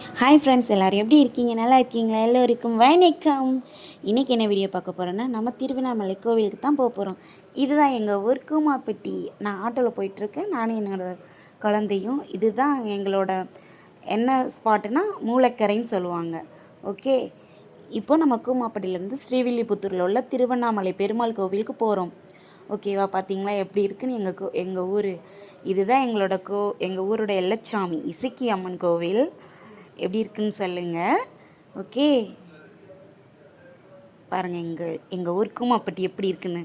Hi friends எல்லோரும் எப்படி இருக்கீங்க? நல்லா இருக்கீங்களா? எல்லோருக்கும் வணக்கம். இன்றைக்கி என்ன வீடியோ பார்க்க போகிறோன்னா நம்ம திருவண்ணாமலை கோவிலுக்கு தான் போக போகிறோம் இதுதான் எங்கள் ஊர் கூமாப்பட்டி. நான் ஆட்டோவில் போயிட்டுருக்கேன். நானும் என்னோடய குழந்தையும் இதுதான் எங்களோட என்ன ஸ்பாட்டுனா மூளைக்கரைன்னு சொல்லுவாங்க. ஓகே இப்போ நம்ம கூமாப்பட்டியிலேருந்து ஸ்ரீவில்லிபுத்தூரில் உள்ள திருவண்ணாமலை பெருமாள் கோவிலுக்கு போகிறோம் ஓகேவா பார்த்தீங்களா எப்படி இருக்குன்னு எங்கள் கோ எங்கள் ஊர். இதுதான் எங்களோட கோ எங்கள் ஊரோட எல்லச்சாமி இசக்கி அம்மன் கோவில். எப்படி இருக்குன்னு சொல்லுங்கள் ஓகே. பாருங்கள் எங்கள் எங்கள் ஊர் அப்படி எப்படி இருக்குன்னு.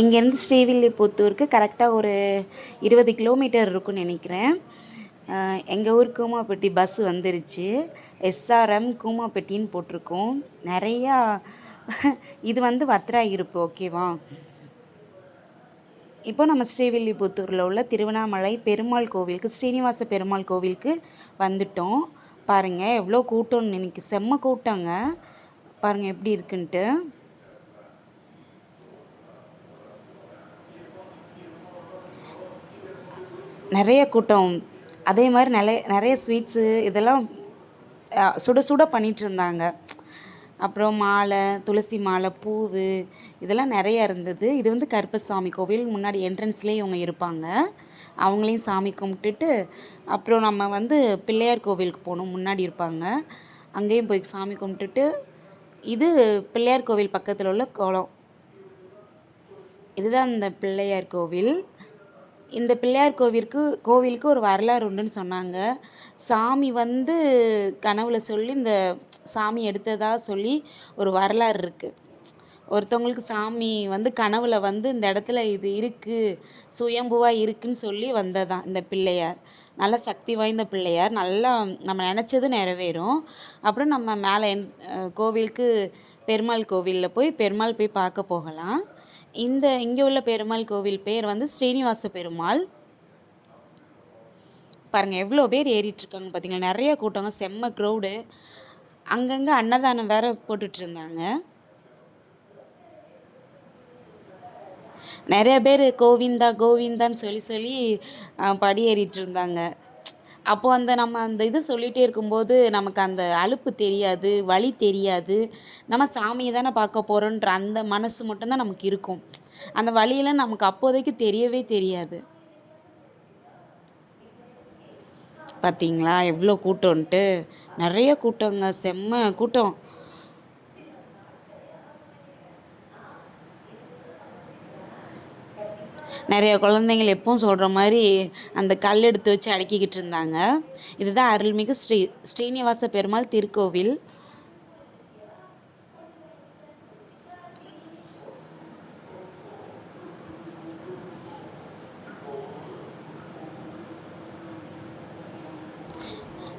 இங்கேருந்து ஸ்ரீவில்லிபுத்தூருக்கு கரெக்டாக ஒரு இருபது கிலோமீட்டர் இருக்கும்னு நினைக்கிறேன். எங்கள் ஊர் கூமாப்பட்டி பஸ் வந்துருச்சு. எஸ்ஆர்எம் கூமாப்பட்டின்னு போட்டிருக்கோம். நிறையா இது வந்து வத்ரா இருப்பு ஓகேவா? இப்போ நம்ம ஸ்ரீவில்லிபுத்தூரில் உள்ள திருவண்ணாமலை பெருமாள் கோவிலுக்கு ஸ்ரீனிவாச பெருமாள் கோவிலுக்கு வந்துட்டோம். பாருங்கள் எவ்வளோ கூட்டம்னு இன்றைக்கி செம்ம கூட்டங்க. பாருங்கள் எப்படி இருக்குன்ட்டு. நிறைய கூட்டம். அதே மாதிரி நிறைய நிறைய ஸ்வீட்ஸு இதெல்லாம் சுட சுட பண்ணிகிட்டு இருந்தாங்க. அப்புறம் மாலை துளசி மாலை பூவு இதெல்லாம் நிறையா இருந்தது. இது வந்து கருப்பசாமி கோவில். முன்னாடி என்ட்ரன்ஸ்லேயே இவங்க இருப்பாங்க. அவங்களையும் சாமி கும்பிட்டுட்டு அப்புறம் நம்ம வந்து பிள்ளையார் கோவிலுக்கு போகணும். முன்னாடி இருப்பாங்க. அங்கேயும் போய் சாமி கும்பிட்டுட்டு இது பிள்ளையார் கோவில் பக்கத்தில் உள்ள குளம். இதுதான் இந்த பிள்ளையார் கோவில். இந்த பிள்ளையார் கோவிலுக்கு கோவிலுக்கு ஒரு வரலாறு உண்டுன்னு சொன்னாங்க. சாமி வந்து கனவுல சொல்லி இந்த சாமி எடுத்ததாக சொல்லி ஒரு வரலாறு இருக்குது ஒருத்தவங்களுக்கு சாமி வந்து கனவுல வந்து இந்த இடத்துல இது இருக்குது சுயம்புவாக இருக்குன்னு சொல்லி வந்ததான் இந்த பிள்ளையார். நல்ல சக்தி வாய்ந்த பிள்ளையார். நல்லா நம்ம நினச்சது நிறைவேறும். அப்புறம் நம்ம மேலே கோவிலுக்கு பெருமாள் கோவிலில் போய் பெருமாள் போய் பார்க்க போகலாம். இந்த இங்கே உள்ள பெருமாள் கோவில் பேர் வந்து ஸ்ரீனிவாச பெருமாள். பாருங்கள் எவ்வளோ பேர் ஏறிட்டுருக்காங்க பார்த்தீங்களா நிறைய கூட்டங்க செம்ம க்ரௌடு அங்கங்கே அன்னதானம் வேற போட்டுட்டு இருந்தாங்க. நிறைய பேர் கோவிந்தா கோவிந்தான்னு சொல்லி சொல்லி படி ஏறிட்டு இருந்தாங்க. அப்போது அந்த நம்ம அந்த இது சொல்லிகிட்டே இருக்கும்போது நமக்கு அந்த அலுப்பு தெரியாது வழி தெரியாது. நம்ம சாமியை தானே பார்க்க போகிறோன்ற அந்த மனசு மட்டும்தான் நமக்கு இருக்கும். அந்த வழியெல்லாம் நமக்கு அப்போதைக்கு தெரியவே தெரியாது. பார்த்தீங்களா எவ்வளோ கூட்டம்ன்ட்டு. நிறைய கூட்டங்க செம்ம கூட்டம். நிறைய குழந்தைங்கள் எப்பவும் சொல்கிற மாதிரி அந்த கல் எடுத்து வச்சு அடக்கிக்கிட்டு இருந்தாங்க. இதுதான் அருள்மிகு ஸ்ரீ ஸ்ரீனிவாச பெருமாள் திருக்கோவில்.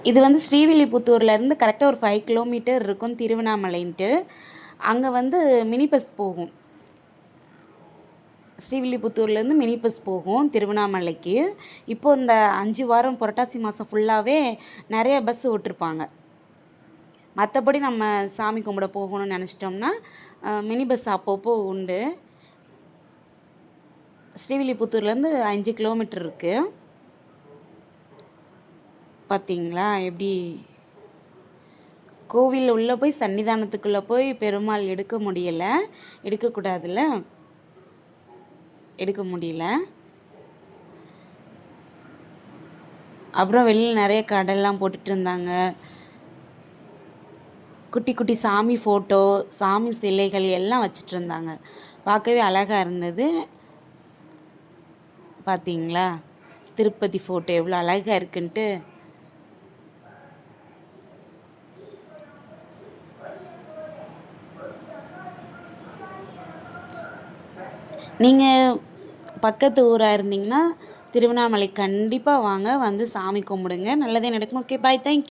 இது வந்து ஸ்ரீவில்லிபுத்தூர்லேருந்து கரெக்டாக ஒரு ஃபைவ் கிலோமீட்டர் இருக்கும் திருவண்ணாமலைன்ட்டு. அங்கே வந்து மினி பஸ் போகும். ஸ்ரீவில்லிபுத்தூர்லேருந்து மினி பஸ் போகும் திருவண்ணாமலைக்கு. இப்போது இந்த அஞ்சு வாரம் புரட்டாசி மாதம் ஃபுல்லாகவே நிறைய பஸ் விட்டுருப்பாங்க. மற்றபடி நம்ம சாமி கும்பிட போகணும்னு நினச்சிட்டோம்னா மினி பஸ் அப்பப்போ உண்டு. ஸ்ரீவில்லிபுத்தூர்லேருந்து அஞ்சு கிலோமீட்டர் இருக்குது பார்த்தீங்களா எப்படி? கோவிலில் உள்ளே போய் சன்னிதானத்துக்குள்ளே போய் பெருமாள் எடுக்க முடியலை. எடுக்கக்கூடாதுல்ல? எடுக்க முடியல. அப்புறம் வெளியில் நிறைய கடையெல்லாம் போட்டுட்டு இருந்தாங்க. குட்டி குட்டி சாமி ஃபோட்டோ சாமி சிலைகள் எல்லாம் வச்சுட்டு இருந்தாங்க. பார்க்கவே அழகாக இருந்தது. பார்த்தீங்களா திருப்பதி ஃபோட்டோ எவ்வளோ அழகாக இருக்குன்ட்டு. நீங்கள் பக்கத்து ஊராக இருந்தீங்கன்னா திருவண்ணாமலை கண்டிப்பாக வாங்க வந்து சாமி கும்பிடுங்க. நல்லதே நடக்கும். Okay bye thank you